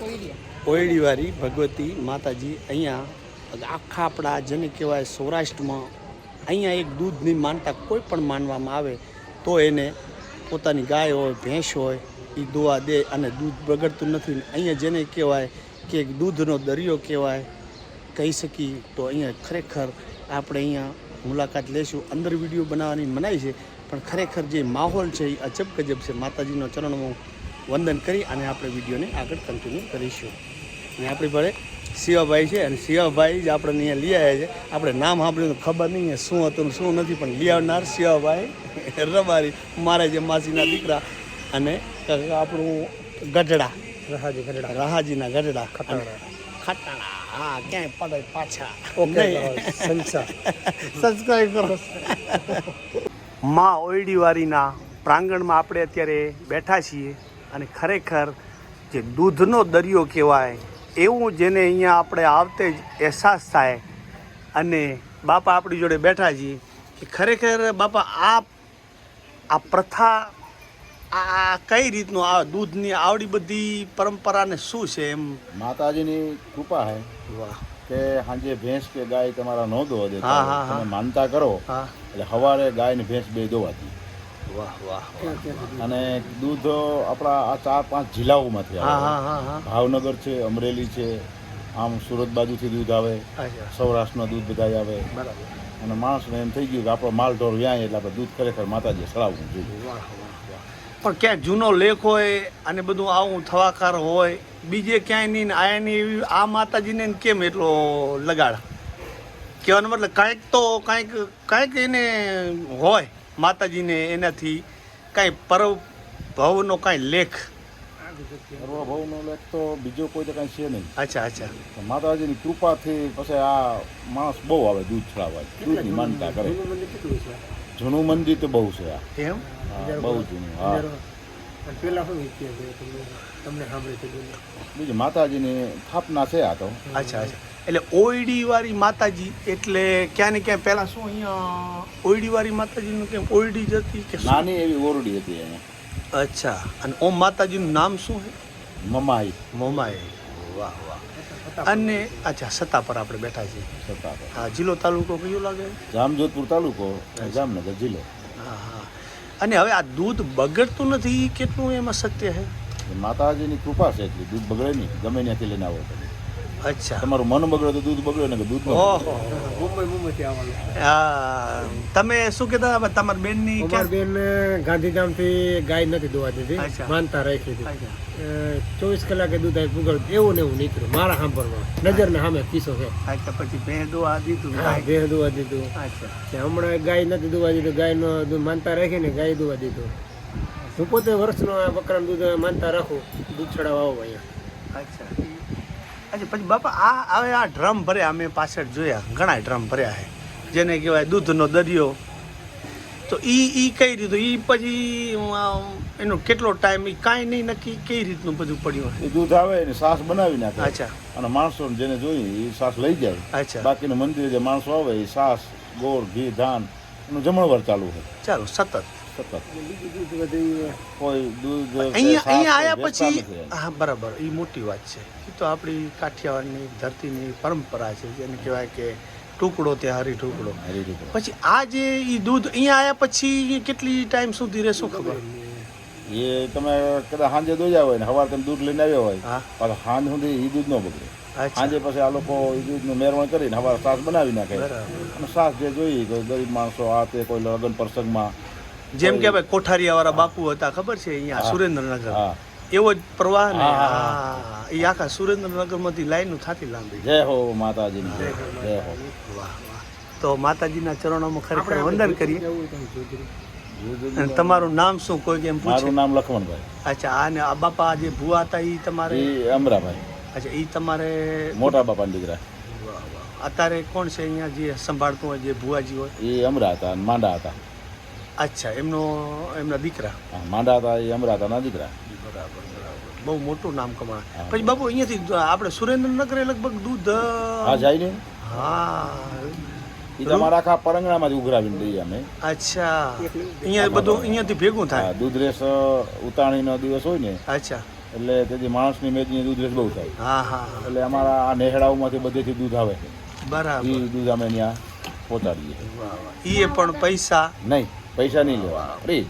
ઓયડીવાળી ભગવતી માતાજી અહીંયા આખા આપણા જેને કહેવાય સૌરાષ્ટ્રમાં અહીંયા એક દૂધની માનતા કોઈ પણ માનવામાં આવે તો એને પોતાની ગાય હોય, ભેંસ હોય એ દોવા દે અને દૂધ બગડતું નથી. અહીંયા જેને કહેવાય કે એક દૂધનો દરિયો કહેવાય, કહી શકીએ તો અહીંયા ખરેખર આપણે અહીંયા મુલાકાત લેશું. અંદર વીડિયો બનાવવાની મનાઈ છે, પણ ખરેખર જે માહોલ છે એ અજબ ગજબ છે. માતાજીનો ચરણમાં વંદન કરી અને આપણે વિડીયોને આગળ કન્ટિન્યુ કરીશું. અને આપણી પાસે શિવાભાઈ છે અને શિવાભાઈ જ આપણે અહીંયા લઈ આવ્યા છે. આપણે નામ સાંભળ્યું તો ખબર નહીં શું હતું શું નથી પણ લઈ આવનાર શિવાભાઈ રબારી મારા જે માસીના દીકરા અને આપણું ગઢડા. રહાજી ગઢડા. રાહાજીના ગઢડા. ખટાણા. ખટાણા. હા ક્યાંય પડે પાછા. સબસ્ક્રાઈબ કરો. માં ઓયડીવારીના પ્રાંગણમાં આપણે અત્યારે બેઠા છીએ. અને ખરેખર જે દૂધનો દરિયો કહેવાય એવું જેને અહીંયા આપણે આવતે જ અહેસાસ થાય. અને બાપા આપણી જોડે બેઠા છીએ કે ખરેખર બાપા આ આ પ્રથા આ કઈ રીતનું આ દૂધની આવડી બધી પરંપરાને શું છે એમ? માતાજીની કૃપા હે વાહ. કે સાંજે ભેંસ કે ગાય તમારા ન દોવા દે. માનતા કરો. એટલે સવારે ગાય ને ભેંસ બે દોવાતી. વાહ વાહ અને દૂધ આપણા આ ચાર પાંચ જિલ્લાઓમાંથી આવે. હા હા હા ભાવનગર છે અમરેલી છે આમ સુરત બાજુથી દૂધ આવે. સૌરાષ્ટ્રના દૂધ બધા આવે. અને માણસને એમ થઈ ગયું કે આપણો માલ ઢોર વ્યાય એટલે આપણે દૂધ ખરેખર માતાજીએ સળાવવું જોઈએ. પણ ક્યાંક જૂનો લેખ હોય અને બધું આવું થવાકાર હોય બીજે ક્યાંય નહીં આયા આયાની એવી આ માતાજીને કેમ એટલો લગાડ? કહેવાનો મતલબ કાંઈક તો કાંઈક કાંઈક એને હોય. માતાજીને એનાથી કાંઈ પરવ ભવનો કાંઈ લેખ? સર્વભવનો લેખ તો બીજો કોઈ તો કાંઈ છે નહીં. અચ્છા અચ્છા. માતાજીની કૃપાથી પછી આ માણસ બહુ આવે દૂધ છડાવવા દૂધની માનતા કરે. જૂનું મંદિર તો બહુ છે આ. એમ બહુ જૂનું હા. બીજું માતાજીની સ્થાપના છે આ તો. અચ્છા અચ્છા. એટલે ઓયડીવાળી માતાજી એટલે ક્યાં ને ક્યાં પહેલાં શું અહીંયા ઓયડીવાળી માતાજીનું કેમ ઓયડી જ હતી કે? નાની એવી ઓરડી હતી અહીંયા. અચ્છા અને ઓમ માતાજીનું નામ શું છે મમાઈ. મમાઈ. વાહ વાહ. અને અચ્છા સત્તા પર આપણે બેઠા છીએ. સત્તા પર. હા જિલ્લો તાલુકો કયો લાગે? જામજોધપુર તાલુકો જામનગર જિલ્લો. હા હા. અને હવે આ દૂધ બગડતું નથી કેટલું એમાં સત્ય છે માતાજીની કૃપા છે એટલી દૂધ બગડે નહીં ગમે ત્યાંથી લઈને આવો તમે. અચ્છા. તમારું મન બગડે તો દૂધ બગડે ને કે દૂધ ઓહો. મુંબઈ મુંબઈથી આવવાનું. હા તમે શું કહેતા હતા? તમારી બેનની ક્યાં? બેન ગાંધીધામથી ગાય નથી દોવા દીધી. માનતા રાખી હતી ચોવીસ કલાકે દૂધ આવી પુગળ એવું ને એવું નીકળ્યું. મારા સાંભળવા. નજર ને સામે કિસ્સો છે. અચ્છા પછી ભેં દોવા દીધું ભેહ દોવા દીધું. અચ્છા. હમણાં ગાય નથી દોવા દીધું. ગાયનો દૂધ માનતા રાખીને ગાય દોવા દીધું. હું પોતે વર્ષનો આ બકરાનું દૂધ માનતા રાખું. દૂધ છડાવવા આવો અહીંયા. અચ્છા. અચ્છા પછી બાપા આ હવે આ ડ્રમ ભર્યા અમે પાછળ જોયા ઘણા ડ્રમ ભર્યા છે. જેને કહેવાય દૂધનો દરિયો. તો ઈ ઈ કઈ રીતનું ઈ પછી એનો કેટલો ટાઈમ ઈ કાંઈ નહીં નક્કી કઈ રીતનું બધું પડ્યું એ દૂધ આવે ને સાસ બનાવી નાખે. અચ્છા. અને માણસો જેને જોઈએ એ સાસ લઈ જાય. અચ્છા. બાકીનું મંદિરે જે માણસો આવે એ સાસ ગોળ ઘી ધાન એનું જમણવાર ચાલુ હોય. ચાલો સતત. સતત દૂધ બધી કોઈ દૂધ અહીંયા અહીંયા આવ્યા પછી હા બરાબર. એ મોટી વાત છે. એ તો આપણી કાઠિયાવાડની ધરતીની પરંપરા છે. જેને કહેવાય કે ટુકડો ત્યાં હરી ટુકડો. પછી આ જે એ દૂધ અહીંયા આવ્યા પછી કેટલી ટાઈમ સુધી રહે શું ખબર? એ તમે કદાચ સાંજે દોયા હોય ને સવારે તમે દૂધ લઈને આવ્યા હોય પણ સાંજ સુધી એ દૂધ ન બગડે. સાંજે પછી આ લોકો એ દૂધનું મેરવણ કરીને સવારે સાસ બનાવી નાખે. અને સાસ જે જોઈએ ગરીબ માણસો આ તે કોઈ લગ્ન પ્રસંગમાં જેમ કે ભાઈ કોઠારિયા વાળા બાપુ હતા ખબર છે? અહીંયા સુરેન્દ્રનગર. એવો જ પ્રવાહ ને. એ આખા સુરેન્દ્રનગરમાંથી લાઈન થતી લાંબી. જય હો માતાજીની જય. હો. વાહ વાહ. તો માતાજીના ચરણોમાં ખરેખર વંદન કરીએ. તમારું નામ શું કોઈ કેમ પૂછે? મારું નામ લખમણભાઈ. અચ્છા અને આ બાપા જે ભુવા હતા એ તમારે? એ અમરાભાઈ. અચ્છા એ તમારે? મોટા બાપાના દીકરા. વાહ, વાહ. અત્યારે કોણ છે અહીંયા જે સંભાળતું હોય જે ભુવાજી હોય? એ અમરા હતા માંડા હતા. અચ્છા એમનો એમના દીકરા? માંડાતા માંડા હતા એ અમરાતાના દીકરા. બરાબર બરાબર. બહુ મોટું નામ કમાણ. પછી બાપુ અહીંયાથી આપણે સુરેન્દ્રનગરે લગભગ દૂધ હા જાય ને. હા. એ તમારા આખા પરંગણામાંથી ઉઘરાવીને દઈએ અમે. અચ્છા. અહીંયા બધું અહીંયાથી ભેગું થાય? દૂધ રેસ ઉતાણીનો દિવસ હોય ને. અચ્છા. એટલે તેથી માણસની મેદની દૂધ રેસ બહુ થાય. હા હા હા. એટલે અમારા આ નેહડાઓમાંથી બધેથી દૂધ આવે છે. બરાબર. એ દૂધ અમે ત્યાં પહોંચાડીએ એ પણ પૈસા? નહીં. પૈસા નહીં લેવા. ફ્રી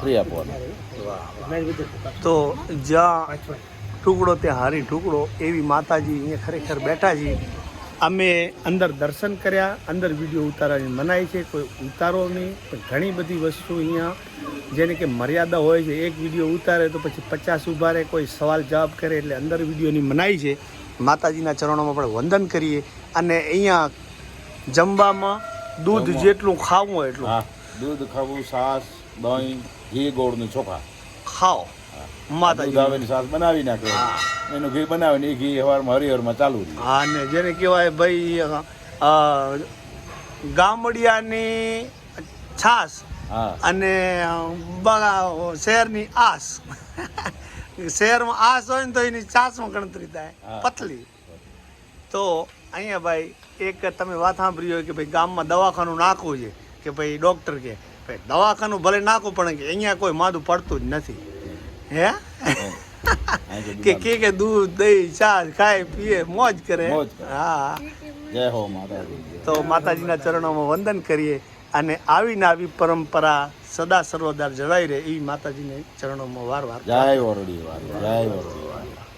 ફ્રી આપવાના. તો જ્યાં ટુકડો તે હારી ટુકડો એવી માતાજી અહીંયા ખરેખર બેઠા છે. અમે અંદર દર્શન કર્યા અંદર વીડિયો ઉતારવાની મનાય છે. કોઈ ઉતારો નહીં પણ ઘણી બધી વસ્તુ અહીંયા જેને કે મર્યાદા હોય છે એક વીડિયો ઉતારે તો પછી પચાસ ઊભા રહે કોઈ સવાલ જવાબ કરે એટલે અંદર વિડીયોની મનાઈ છે. માતાજીના ચરણોમાં પણ વંદન કરીએ. અને અહીંયા જમવામાં દૂધ જેટલું ખાવું હોય એટલું. દૂધ ખાવું છાસ દહીં ઘી ગોળનું ચોખા. ખાઓ. માતાજી. આવે ને છાશ બનાવી નાખે. એનું ઘી બનાવીને એ ઘી હવારમાં હરિહરમાં ચાલુ હા ને જેને કહેવાય ભાઈ ગામડિયાની છાસ અને શહેરની આસ. શહેરમાં આસ હોય ને તો એની છાસમાં ગણતરી થાય. પતલી. તો અહીંયા ભાઈ એક તમે વાત સાંભળી હોય કે ભાઈ ગામમાં દવાખાનું નાખવું છે. કે ભાઈ ડૉક્ટર કે ભાઈ દવાખાનું ભલે નાખું પણ કે અહીંયા કોઈ માદું પડતું જ નથી. હે? કે કે કે દૂધ દહીં ચા ખાય પીએ મોજ કરે. હા. જય હો માતાજી. તો માતાજીના ચરણોમાં વંદન કરીએ અને આવીને આવી પરંપરા સદા સર્વદા જળવાઈ રહે એ માતાજીને ચરણોમાં વાર વાર જય વરડી વાર જય વરડી વાળી